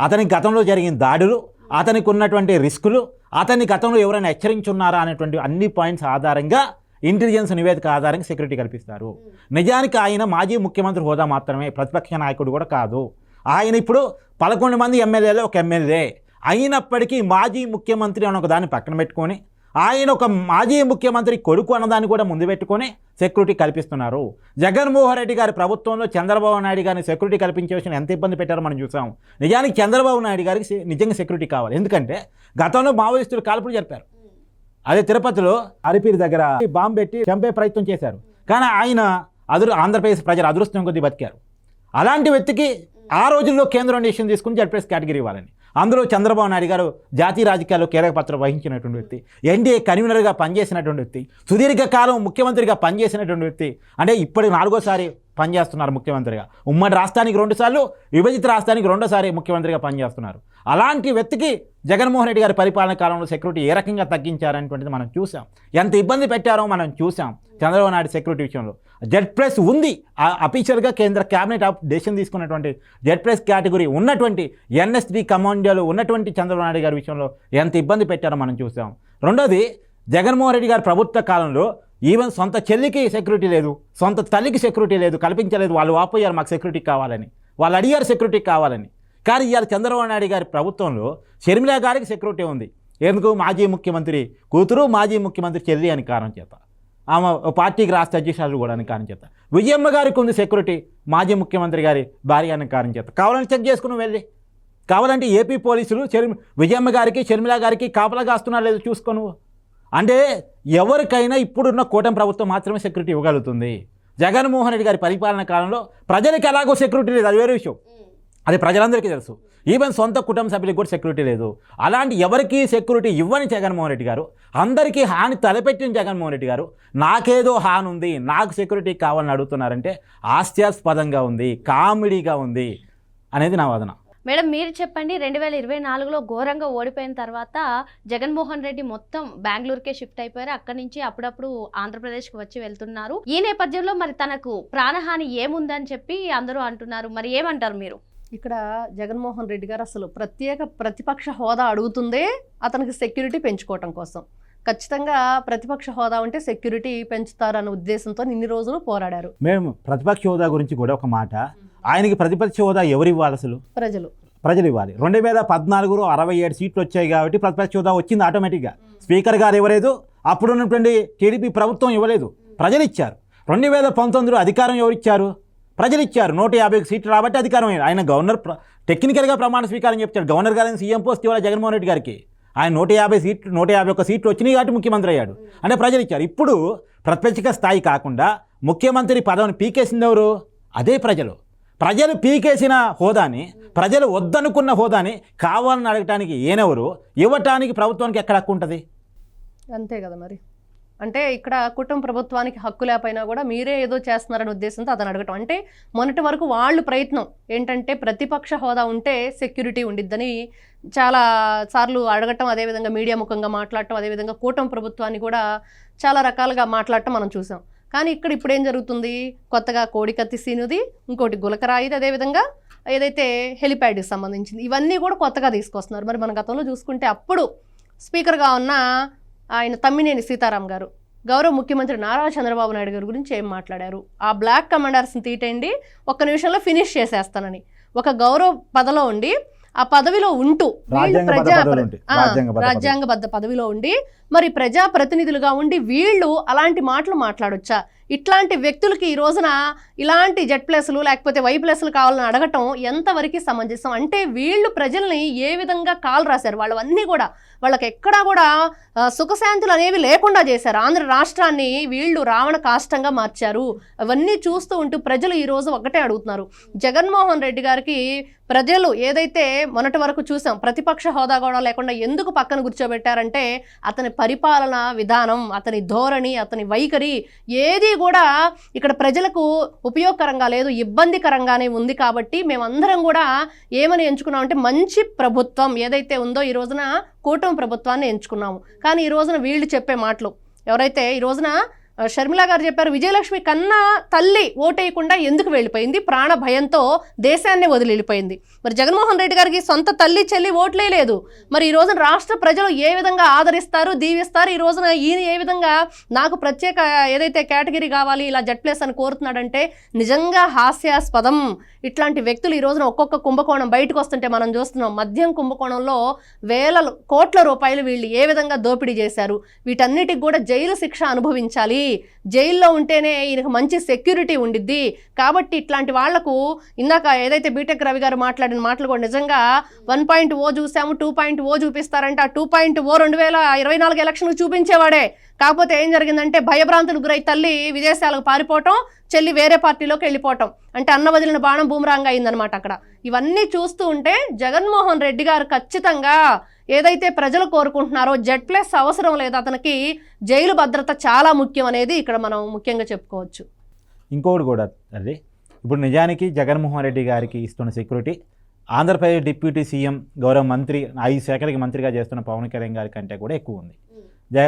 అతని గతంలో జరిగిన దాడులు అతనికి ఉన్నటువంటి రిస్కులు అతని గతంలో ఎవరైనా హెచ్చరించున్నారా అనేటువంటి అన్ని పాయింట్స్ ఆధారంగా ఇంటెలిజెన్స్ నివేదిక ఆధారంగా సెక్యూరిటీ కల్పిస్తారు. నిజానికి ఆయన మాజీ ముఖ్యమంత్రి హోదా మాత్రమే ప్రతిపక్ష నాయకుడు కూడా కాదు. ఆయన ఇప్పుడు పదకొండు మంది ఎమ్మెల్యేలు ఒక ఎమ్మెల్యే. అయినప్పటికీ మాజీ ముఖ్యమంత్రి అని ఒక దాన్ని పక్కన పెట్టుకొని ఆయన ఒక మాజీ ముఖ్యమంత్రి కొడుకు అన్నదాన్ని కూడా ముందు పెట్టుకొని సెక్యూరిటీ కల్పిస్తున్నారు. జగన్మోహన్ రెడ్డి గారి ప్రభుత్వంలో చంద్రబాబు నాయుడు గారిని సెక్యూరిటీ కల్పించే విషయం ఎంత ఇబ్బంది పెట్టారో మనం చూసాం. నిజానికి చంద్రబాబు నాయుడు గారికి నిజంగా సెక్యూరిటీ కావాలి. ఎందుకంటే గతంలో మావోయిస్టులు కాల్పులు జరిపారు. అదే తిరుపతిలో అరిపిరి దగ్గర బాంబు పెట్టి చంపే ప్రయత్నం చేశారు. కానీ ఆయన అదురు ఆంధ్రప్రదేశ్ ప్రజలు అదృష్టం కొద్దీ బతికారు. అలాంటి వ్యక్తికి ఆ రోజుల్లో కేంద్రం డిసిషన్ తీసుకుని జడ్పీఎస్ కేటగిరీ ఇవ్వాలని. అందులో చంద్రబాబు నాయుడు గారు జాతీయ రాజకీయాల్లో కీలక పాత్ర వహించినటువంటి వ్యక్తి. ఎన్డీఏ కన్వీనర్గా పనిచేసినటువంటి వ్యక్తి. సుదీర్ఘకాలం ముఖ్యమంత్రిగా పనిచేసినటువంటి వ్యక్తి. అంటే ఇప్పటికి నాలుగోసారి పనిచేస్తున్నారు ముఖ్యమంత్రిగా. ఉమ్మడి రాష్ట్రానికి రెండుసార్లు విభజిత రాష్ట్రానికి రెండోసారి ముఖ్యమంత్రిగా పనిచేస్తున్నారు. అలాంటి వ్యక్తికి జగన్మోహన్ రెడ్డి గారి పరిపాలన కాలంలో సెక్యూరిటీ ఏ రకంగా తగ్గించారనేటువంటిది మనం చూసాం ఎంత ఇబ్బంది పెట్టారో మనం చూసాం చంద్రబాబు నాయుడు సెక్యూరిటీ విషయంలో. జెడ్ ప్లస్ ఉంది. అఫీషియల్గా కేంద్ర క్యాబినెట్ ఆఫ్ డెసిషన్ తీసుకున్నటువంటి జెడ్ ప్లస్ కేటగిరీ ఉన్నటువంటి ఎన్ఎస్డి కమాండోలు ఉన్నటువంటి చంద్రబాబు నాయుడు గారి విషయంలో ఎంత ఇబ్బంది పెట్టారో మనం చూసాం రెండోది జగన్మోహన్ రెడ్డి గారి ప్రభుత్వ కాలంలో ఈవెన్ సొంత చెల్లికి సెక్యూరిటీ లేదు సొంత తల్లికి సెక్యూరిటీ లేదు కల్పించలేదు వాళ్ళు వాపోయారు మాకు సెక్యూరిటీ కావాలని. వాళ్ళు అడిగారు సెక్యూరిటీ కావాలని. కానీ ఇవాళ చంద్రబాబు నాయుడు గారి ప్రభుత్వంలో షర్మిల గారికి సెక్యూరిటీ ఉంది. ఎందుకు? మాజీ ముఖ్యమంత్రి కూతురు మాజీ ముఖ్యమంత్రి చెల్లి అని కారణం చేత. ఆమె పార్టీకి రాష్ట్ర అధ్యక్షురాలు కూడా అని కారణం చేత. విజయమ్మ గారికి ఉంది సెక్యూరిటీ మాజీ ముఖ్యమంత్రి గారి భార్య అని కారణం చేత. కావాలని చెక్ చేసుకుని వెళ్ళి. కావాలంటే ఏపీ పోలీసులు షర్మి విజయమ్మ గారికి షర్మిల గారికి కాపలా కాస్తున్నారు లేదో చూసుకో అంటే ఎవరికైనా ఇప్పుడున్న కూటమి ప్రభుత్వం మాత్రమే సెక్యూరిటీ ఇవ్వగలుగుతుంది. జగన్మోహన్ రెడ్డి గారి పరిపాలన కాలంలో ప్రజలకు ఎలాగో సెక్యూరిటీ లేదు. అది వేరే విషయం. అది ప్రజలందరికీ తెలుసు. ఈవెన్ సొంత కుటుంబ సభ్యులకు కూడా సెక్యూరిటీ లేదు. అలాంటి ఎవరికీ సెక్యూరిటీ ఇవ్వని జగన్మోహన్ రెడ్డి గారు అందరికీ హాని తలపెట్టిన జగన్మోహన్ రెడ్డి గారు నాకేదో హాని ఉంది నాకు సెక్యూరిటీ కావాలని అడుగుతున్నారంటే హాస్యాస్పదంగా ఉంది కామెడీగా ఉంది అనేది నా వాదన. మేడం మీరు చెప్పండి రెండు వేల ఇరవై నాలుగులో ఘోరంగా ఓడిపోయిన తర్వాత జగన్మోహన్ రెడ్డి మొత్తం బెంగళూరుకే షిఫ్ట్ అయిపోయారు. అక్కడి నుంచి అప్పుడప్పుడు ఆంధ్రప్రదేశ్కి వచ్చి వెళ్తున్నారు. ఈ నేపథ్యంలో మరి తనకు ప్రాణహాని ఏముందని చెప్పి అందరూ అంటున్నారు. మరి ఏమంటారు మీరు? ఇక్కడ జగన్మోహన్ రెడ్డి గారు అసలు ప్రత్యేక ప్రతిపక్ష హోదా అడుగుతుందే అతనికి సెక్యూరిటీ పెంచుకోవటం కోసం. ఖచ్చితంగా ప్రతిపక్ష హోదా ఉంటే సెక్యూరిటీ పెంచుతారన్న ఉద్దేశంతో ఇన్ని రోజులు పోరాడారు. మేము ప్రతిపక్ష హోదా గురించి కూడా ఒక మాట. ఆయనకి ప్రతిపక్ష హోదా ఎవరు ఇవ్వాలి అసలు? ప్రజలు. ప్రజలు ఇవ్వాలి. రెండు వేల పద్నాలుగులో అరవై ఏడు సీట్లు వచ్చాయి కాబట్టి ప్రతిపక్ష హోదా వచ్చింది ఆటోమేటిక్గా స్పీకర్ గారు ఇవ్వలేదు అప్పుడున్నటువంటి టీడీపీ ప్రభుత్వం ఇవ్వలేదు. ప్రజలు ఇచ్చారు. రెండు వేల పంతొమ్మిదిలో అధికారం ఎవరు ఇచ్చారు? ప్రజలు ఇచ్చారు నూట యాభై సీట్లు రాబట్టి అధికారం ఆయన గవర్నర్ టెక్నికల్గా ప్రమాణ స్వీకారం చెప్తాడు. గవర్నర్ గారిని సీఎం పోస్ట్ ఇవాళ జగన్మోహన్ రెడ్డి గారికి. ఆయన నూట యాభై సీట్లు నూట యాభై ఒక్క సీట్లు వచ్చినాయి కాబట్టి ముఖ్యమంత్రి అయ్యాడు. అంటే ప్రజలు ఇచ్చారు ఇప్పుడు ప్రతిపక్ష స్థాయి కాకుండా ముఖ్యమంత్రి పదవిని పీకేసింది ఎవరు? అదే ప్రజలు. ప్రజలు పీకేసిన హోదాని ప్రజలు వద్దనుకున్న హోదాని కావాలని అడగటానికి ఏనెవరు ఇవ్వటానికి ప్రభుత్వానికి ఎక్కడ హక్కు ఉంటుంది? అంతే కదా మరి. అంటే ఇక్కడ కుటుంబ ప్రభుత్వానికి హక్కు లేకపోయినా కూడా మీరే ఏదో చేస్తున్నారనే ఉద్దేశంతో అతను అడగటం. అంటే మొన్నటి వరకు వాళ్ళు ప్రయత్నం ఏంటంటే ప్రతిపక్ష హోదా ఉంటే సెక్యూరిటీ ఉండిద్దని చాలా సార్లు అడగటం అదేవిధంగా మీడియా ముఖంగా మాట్లాడటం అదేవిధంగా కూటమి ప్రభుత్వాన్ని కూడా చాలా రకాలుగా మాట్లాడటం మనం చూసాం. కానీ ఇక్కడ ఇప్పుడు ఏం జరుగుతుంది? కొత్తగా కోడికత్తి సీనుది ఇంకోటి గులకరాయిది అదేవిధంగా ఏదైతే హెలిప్యాడ్కి సంబంధించింది ఇవన్నీ కూడా కొత్తగా తీసుకొస్తున్నారు. మరి మన గతంలో చూసుకుంటే అప్పుడు స్పీకర్గా ఉన్న ఆయన తమ్మినేని సీతారాం గారు. గౌరవ ముఖ్యమంత్రి నారా చంద్రబాబు నాయుడు గారి గురించి ఏం మాట్లాడారు? ఆ బ్లాక్ కమాండర్స్ని తీటండి ఒక్క నిమిషంలో ఫినిష్ చేసేస్తానని. ఒక గౌరవ పదలో ఉండి ఆ పదవిలో ఉంటూ వీళ్ళు ప్రజా రాజ్యాంగబద్ధ పదవులు. ఉండి మరి ప్రజా ప్రతినిధులుగా ఉండి వీళ్ళు అలాంటి మాటలు మాట్లాడొచ్చా? ఇట్లాంటి వ్యక్తులకి ఈ రోజున ఇలాంటి జెడ్ ప్లస్లు లేకపోతే వై ప్లస్లు కావాలని అడగటం ఎంతవరకు సమంజసం? అంటే వీళ్ళు ప్రజల్ని ఏ విధంగా కాల్ రాశారు? వాళ్ళవన్నీ కూడా వాళ్ళకి ఎక్కడా కూడా సుఖశాంతులు అనేవి లేకుండా చేశారు. ఆంధ్ర రాష్ట్రాన్ని వీళ్ళు రావణ కాష్టంగా మార్చారు. అవన్నీ చూస్తూ ఉంటూ ప్రజలు ఈరోజు ఒకటే అడుగుతున్నారు. జగన్మోహన్ రెడ్డి గారికి ప్రజలు ఏదైతే మొన్నటి వరకు చూసాం ప్రతిపక్ష హోదా కూడా లేకుండా ఎందుకు పక్కన కూర్చోబెట్టారంటే అతని పరిపాలన విధానం అతని ధోరణి అతని వైఖరి ఏది కూడా ఇక్కడ ప్రజలకు ఉపయోగకరంగా లేదు ఇబ్బందికరంగానే ఉంది కాబట్టి మేమందరం కూడా ఏమని ఎంచుకున్నామంటే మంచి ప్రభుత్వం ఏదైతే ఉందో ఈ రోజున కూటమి ప్రభుత్వాన్ని ఎంచుకున్నాము. కానీ ఈ రోజున వీళ్ళు చెప్పే మాటలు. ఎవరైతే ఈ రోజున షర్మిల గారు చెప్పారు విజయలక్ష్మి కన్నా తల్లి ఓటేయకుండా ఎందుకు వెళ్ళిపోయింది? ప్రాణ భయంతో దేశాన్ని వదిలి వెళ్ళిపోయింది మరి జగన్మోహన్ రెడ్డి గారికి సొంత తల్లి చెల్లి ఓట్లే లేదు. మరి ఈ రోజున రాష్ట్ర ప్రజలు ఏ విధంగా ఆదరిస్తారు దీవిస్తారు? ఈ రోజున ఈయన ఏ విధంగా నాకు ప్రత్యేక ఏదైతే కేటగిరీ కావాలి ఇలా జడ్ ప్లేస్ అని కోరుతున్నాడంటే నిజంగా హాస్యాస్పదం. ఇట్లాంటి వ్యక్తులు ఈ రోజున ఒక్కొక్క కుంభకోణం బయటకు వస్తుంటే మనం చూస్తున్నాం మద్యం కుంభకోణంలో వేల కోట్ల రూపాయలు వీళ్ళు ఏ విధంగా దోపిడీ చేశారు? వీటన్నిటికి కూడా జైలు శిక్ష అనుభవించాలి. జైల్లో ఉంటేనే ఈయనకు మంచి సెక్యూరిటీ ఉండిద్ది. కాబట్టి ఇట్లాంటి వాళ్ళకు ఇందాక ఏదైతే బీటెక్ రవి గారు మాట్లాడిన మాటలు కూడా నిజంగా వన్ పాయింట్ ఓ చూసాము టూ పాయింట్ ఓ చూపిస్తారంటే. ఆ టూ పాయింట్ ఓ రెండు వేల ఇరవై నాలుగు ఎలక్షన్ చూపించేవాడే. కాకపోతే ఏం జరిగిందంటే భయభ్రాంతులు గురై తల్లి విదేశాలకు పారిపోవటం చెల్లి వేరే పార్టీలోకి వెళ్ళిపోవటం. అంటే అన్న వదిలిన బాణం బూమరాంగ్ అయిందనమాట అక్కడ. ఇవన్నీ చూస్తూ ఉంటే జగన్మోహన్ రెడ్డి గారు ఖచ్చితంగా ఏదైతే ప్రజలు కోరుకుంటున్నారో జెడ్ ప్లస్ అవసరం లేదు అతనికి జైలు భద్రత చాలా ముఖ్యం అనేది ఇక్కడ మనం ముఖ్యంగా చెప్పుకోవచ్చు. ఇంకొకటి కూడా అది ఇప్పుడు నిజానికి జగన్మోహన్ రెడ్డి గారికి ఇస్తున్న సెక్యూరిటీ ఆంధ్రప్రదేశ్ డిప్యూటీ సీఎం గౌరవ మంత్రి ఐదు శాఖలకి మంత్రిగా చేస్తున్న పవన్ కళ్యాణ్ గారి కంటే కూడా ఎక్కువ ఉంది.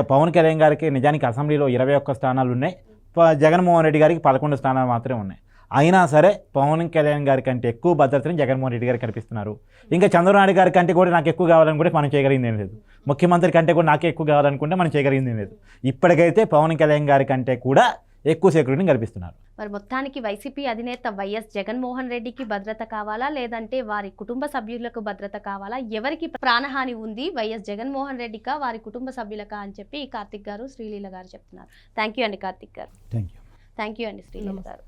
పవన్ కళ్యాణ్ గారికి నిజానికి అసెంబ్లీలో ఇరవై ఒక్క స్థానాలు ఉన్నాయి. ప- జగన్మోహన్ రెడ్డి గారికి పదకొండు స్థానాలు మాత్రమే ఉన్నాయి. అయినా సరే పవన్ కళ్యాణ్ గారి కంటే ఎక్కువ భద్రతని జగన్మోహన్ రెడ్డి గారు కల్పిస్తున్నారు ఇంకా చంద్రబాబు నాయుడు గారి కంటే కూడా నాకు ఎక్కువ కావాలని కూడా మనం చేయగలిగింది లేదు. ముఖ్యమంత్రి కంటే కూడా నాకే ఎక్కువ కావాలనుకుంటే మనం చేయగలిగింది లేదు. ఇప్పటికైతే పవన్ కళ్యాణ్ గారి కంటే కూడా ఎక్కువ సెక్యూరిటీని కల్పిస్తున్నారు. మరి మొత్తానికి వైసీపీ అధినేత వైఎస్ జగన్మోహన్ రెడ్డికి భద్రత కావాలా? లేదంటే వారి కుటుంబ సభ్యులకు భద్రత కావాలా? ఎవరికి ప్రాణహాని ఉంది? వైఎస్ జగన్మోహన్ రెడ్డికా? వారి కుటుంబ సభ్యులకా అని చెప్పి కార్తిక్ గారు శ్రీలీల గారు చెప్తున్నారు. థ్యాంక్ యూ అండి కార్తిక్ గారు. థ్యాంక్ యూ థ్యాంక్ యూ అండి శ్రీలీల గారు.